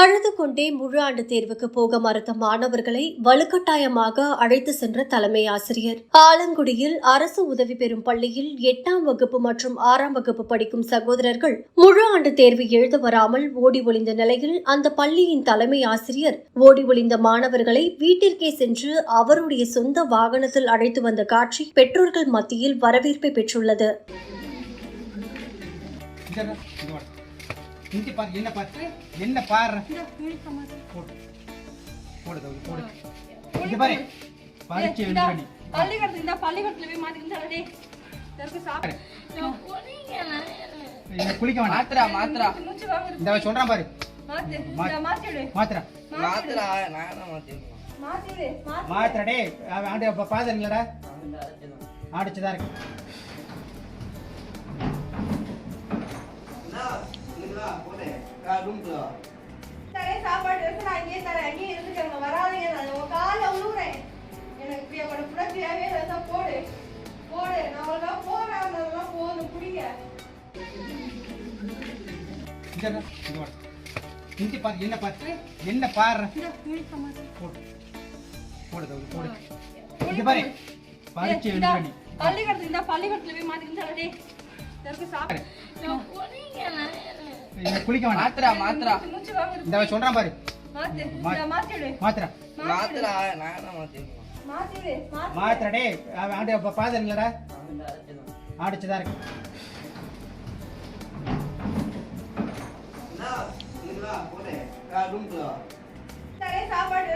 அழுது கொண்டே முழு ஆண்டு தேர்வுக்கு போக மறுத்த மாணவர்களை வலுக்கட்டாயமாக அழைத்து சென்ற தலைமை ஆசிரியர். ஆலங்குடியில் அரசு உதவி பெறும் பள்ளியில் எட்டாம் வகுப்பு மற்றும் ஆறாம் வகுப்பு படிக்கும் சகோதரர்கள் முழு ஆண்டு தேர்வு எழுத வராமல் ஓடி ஒளிந்த நிலையில் அந்த பள்ளியின் தலைமை ஆசிரியர் ஓடி ஒளிந்த மாணவர்களை வீட்டிற்கே சென்று அவருடைய சொந்த வாகனத்தில் அழைத்து வந்த காட்சி பெற்றோர்கள் மத்தியில் வரவேற்பை பெற்றுள்ளது. இங்க பாரு என்ன பாரு என்ன பாரு? போடு. போடு தம்பி, போடு. இங்க பாரு. பரீட்சை எழுதி பண்ணி பள்ளிக்கூடத்துக்கு இந்த பள்ளிக்கூடத்துல போய் மாத்திக்கிட்டு டேய் தெருக்கு சாப்பிடு குளிக்க மாத்திரா மாத்திரா இந்த சொல்றான் பாரு. மாத்திரா மாத்திரா நானா மாத்திரா டே அவன் ஆண்டு அப்ப பாதங்களடா ஆடிச்சுதான் இருக்கு. தரேன் சாப்பாடு இருக்கு நான் இங்கேயே தரேன். அங்கேயே இருந்துக்கங்க வராதீங்க நான் உன் காலில் விழுவுறேன் எனக்கு பிரியாவோட புடச்சியாவே இருந்தா போடு. போடு. நான் அவ்வளோதான் போறேன். அதெல்லாம் போதும். இங்க பாரு. என்ன பாரு என்ன பாரு? போடு. போடு தம்பி, போடு. இங்க பாரு. பரீட்சை எழுதி பண்ணி பள்ளிக்கூடத்துக்கு இந்த பள்ளிக்கூடத்துல போய் மாத்திக்கிட்டு டேய். தெருக்கு சாப்பிடு. இங்க குளிக்க வேணாம். மாத்திரா மாத்திரா இந்த சொல்றான் பாரு. மாத்திரா மாத்திரா நானா மாத்திருக்கேன் மாத்தி விடு மாத்தி. மாத்திரா டே ஆண்டு அப்ப பாதங்களடா ஆடிச்சுதான் இருக்கு. சாப்பாடு